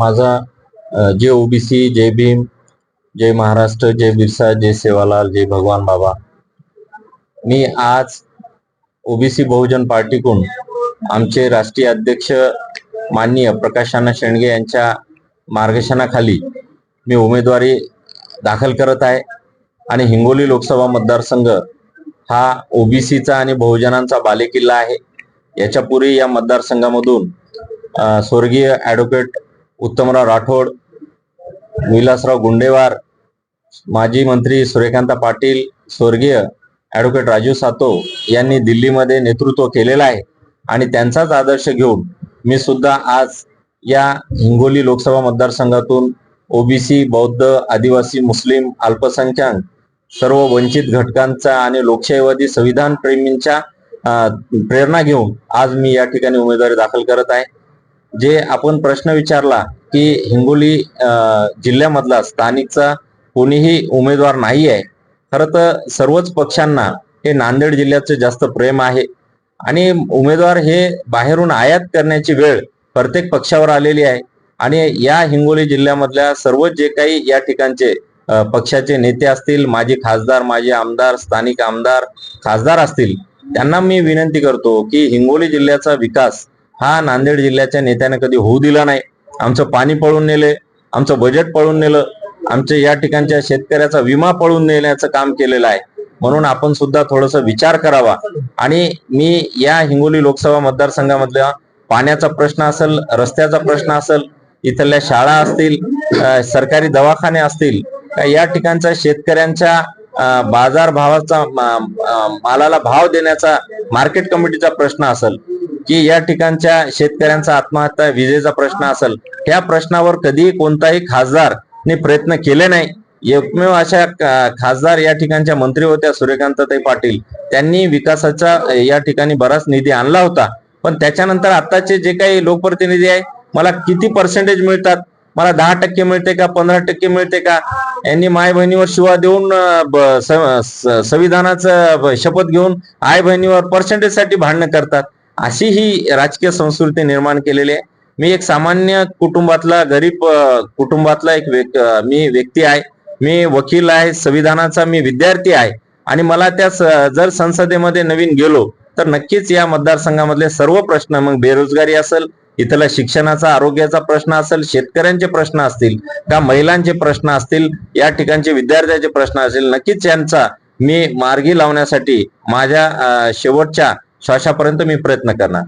माझा जे ओबीसी जय भीम जय महाराष्ट्र जय बिरसा जय सेवालाल जय भगवान बाबा. मी आज ओबीसी बहुजन पार्टीकडून आमचे राष्ट्रीय अध्यक्ष माननीय प्रकाशाना शेंडगे यांच्या मार्गदर्शनाखाली मी उमेदवारी दाखल करत आहे आणि हिंगोली लोकसभा मतदारसंघ हा ओबीसीचा आणि बहुजनांचा बालेकिल्ला आहे. याच्यापूर्वी या मतदारसंघामधून स्वर्गीय ॲडव्होकेट उत्तमराव राठोड विलासराव गुंडेवार माजी मंत्री सूर्यकांत पाटील स्वर्गीय ॲडव्होकेट राजू सातो यांनी दिल्लीमध्ये नेतृत्व केलेलं आहे आणि त्यांचाच आदर्श घेऊन मी सुद्धा आज या हिंगोली लोकसभा मतदारसंघातून ओबीसी बौद्ध आदिवासी मुस्लिम अल्पसंख्याक सर्व वंचित घटकांचा आणि लोकशाहीवादी संविधान प्रेमींच्या प्रेरणा घेऊन आज मी या ठिकाणी उमेदवारी दाखल करत आहे. जे आपण प्रश्न विचारला की हिंगोली जिल्ह्यामधला स्थानिकचा कोणीही उमेदवार नाही आहे खरं तर सर्वच पक्षांना हे नांदेड जिल्ह्याचं जास्त प्रेम आहे. आणि उमेदवार हे बाहेरून आयात करण्याची वेळ प्रत्येक पक्षावर आलेली आहे. आणि या हिंगोली जिल्ह्यामधल्या सर्व जे काही या ठिकाणचे पक्षाचे नेते असतील माजी खासदार माजी आमदार स्थानिक आमदार खासदार असतील त्यांना मी विनंती करतो की हिंगोली जिल्ह्याचा विकास हा नांदेड जिल्ह्याच्या नेत्याने कधी होऊ दिला नाही. आमचं पाणी पळून नेले आमचं बजेट पळून नेलं आमच्या या ठिकाणच्या शेतकऱ्याचा विमा पळून नेण्याचं काम केलेलं आहे. म्हणून आपण सुद्धा थोडस विचार करावा. आणि मी या हिंगोली लोकसभा मतदारसंघामधल्या पाण्याचा प्रश्न असेल रस्त्याचा प्रश्न असेल इथल्या शाळा असतील सरकारी दवाखाने असतील या ठिकाणच्या शेतकऱ्यांच्या बाजार भावाचा मालाला भाव देण्याचा मार्केट कमिटीचा प्रश्न असेल की या ठिकाणच्या शेतकऱ्यांचा आत्महत्या विजेचा प्रश्न असेल त्या प्रश्नावर कधीही कोणताही खासदार ने प्रयत्न केले नाही. एकमेव अशा खासदार या ठिकाणच्या मंत्री होत्या सूर्यकांतताई पाटील. त्यांनी विकासाचा या ठिकाणी बराच निधी आणला होता. पण त्याच्यानंतर आताचे जे काही लोकप्रतिनिधी आहे मला किती पर्सेंटेज मिळतात? मला दहा टक्के मिळते का? पंधरा टक्के मिळते का? यांनी माय बहिणीवर शिवा देऊन स- संविधानाचं शपथ घेऊन आई बहिणीवर पर्सेंटेजसाठी भांडणं करतात. अशी ही राजकीय संस्कृती निर्माण केलेली आहे. मी एक सामान्य कुटुंबातला गरीब कुटुंबातला एक व्यक- मी व्यक्ती आहे. मी वकील आहे संविधानाचा मी विद्यार्थी आहे. आणि मला त्या स- जर संसदेमध्ये नवीन गेलो तर नक्कीच या मतदारसंघामधले सर्व प्रश्न मग बेरोजगारी असेल इथला शिक्षणाचा आरोग्याचा प्रश्न असेल शेतकऱ्यांचे प्रश्न असतील का महिलांचे प्रश्न असतील या ठिकाणचे विद्यार्थ्यांचे प्रश्न असतील नक्कीच यांचा मी मार्गी लावण्यासाठी माझ्या शेवटच्या श्वासापर्यंत मी प्रयत्न करणार.